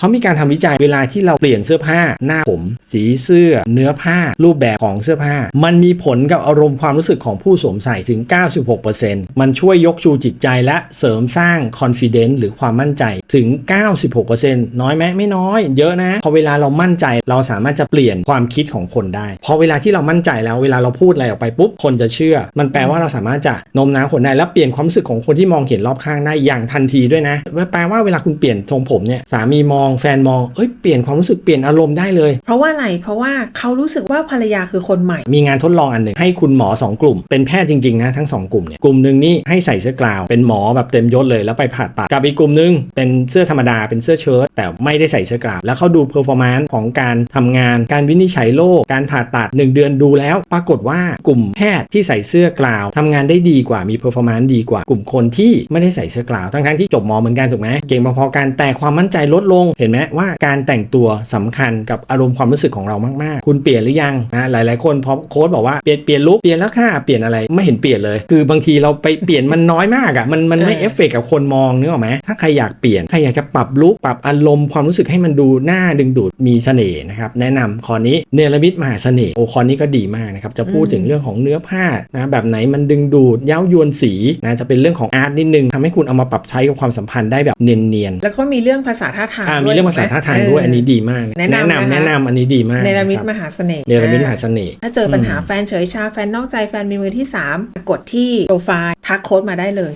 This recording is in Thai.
เขามีการทำวิจัยเวลาที่เราเปลี่ยนเสื้อผ้า หน้าผม สีเสื้อ เนื้อผ้า รูปแบบของเสื้อผ้า มันมีผลกับอารมณ์ความรู้สึกของผู้สวมใส่ถึง 96%มันช่วยยกชูจิตใจและเสริมสร้าง confidence หรือความมั่นใจถึง 96%น้อยไหมไม่น้อย เยอะนะ พอเวลาเรามั่นใจเราสามารถจะเปลี่ยนความคิดของคนได้ พอเวลาที่เรามั่นใจแล้วเวลาเราพูดอะไรออกไปปุ๊บคนจะเชื่อ มันแปลว่าเราสามารถจะโน้มน้าวคนได้และเปลี่ยนความรู้สึกของคนที่มองเห็นรอบข้างได้อย่างทันทีด้วยนะแปลว่าเวลาคุณเปลี่ยนทรงผมเนี่ยสามีมองแฟนมองเอ้ยเปลี่ยนความรู้สึกเปลี่ยนอารมณ์ได้เลย เพราะว่าอะไรเพราะว่าเขารู้สึกว่าภรรยาคือคนใหม่ มีงานทดลองอันหนึ่งให้คุณหมอ 2 กลุ่ม เป็นแพทย์จริงๆนะทั้ง 2 กลุ่มเนี่ยกลุ่มหนึ่งนี่ให้ใส่เสื้อกลาว เป็นหมอแบบเต็มยศเลยแล้วไปผ่าตัดกับอีกกลุ่มหนึงเป็นเสื้อธรรมดาเป็นเสื้อเชิ้ตแต่ไม่ได้ใส่เสื้อกลาวแล้วเขาดูเพอร์ฟอร์แมนซ์ของการทำงาน การวินิจฉัยโรคการผ่าตัด 1 เดือนดูแล้ว ปรากฏว่ากลุ่มแพทย์ที่ใส่เสื้อกลาวทำงานได้ดีกว่ามีเพอร์ฟอร์แมนซ์ดีกว่ากลุ่มคนที่ไม่ได้ใส่เสื้อกลาวทั้งๆที่จบหมอเหมือนกันถูกไหมเก่งพอๆกันแต่ความมั่นใจลดลงเห็นไหมว่าการแต่งตัวสำคัญกับอารมณ์ความรู้สึกของเรามาก ๆ คุณเปลี่ยนหรือยังนะหลาย ๆ คนพอโค้ดบอกว่าเปลี่ยนเปลี่ยนลุคเปลี่ยนแล้วค่ะเปลี่ยนอะไรไม่เห็นเปลี่ยนเลย คือบางทีเราไปเปลี่ยนมันน้อยมากอะ่ะมันมันไม่เออเอฟเฟกต์กับคนมองนึกออกไหมถ้าใครอยากเปลี่ยนใครอยากจะปรับลุคปรับอารมณ์ความรู้สึกให้มันดูน่าดึงดูดมีเสน่ห์นะครับแนะนำคอนี้เนรมิตมหาเสน่ห์โอคอนี้ก็ดีมากนะครับจะพูดถึงเรื่องของเนื้อผ้านะแบบไหนมันดึงดูดเย้ายวนสีนะจะเป็นเรื่องของอาร์ตนิดนึงทำให้คุณเอามาปรับใช้กับความสัมพันธ์ได้แบบเนียนๆแล้วก็มีเรื่องภาษาท่าทางอ่าด้มีวยเรื่องภาษาท่าทางด้วยเอันนี้ดีมาก แนะนำนะคะแนะนำอันนี้ดีมากเนรมิตะคมบหาเสน่ห์เนรมิตมหาเสน่ห์ถ้าเจอปัญหาแฟนเฉยชาแฟนนอกใจแฟนมีมือที่ 3 กดที่โปรไฟล์ทักโค้ดมาได้เลย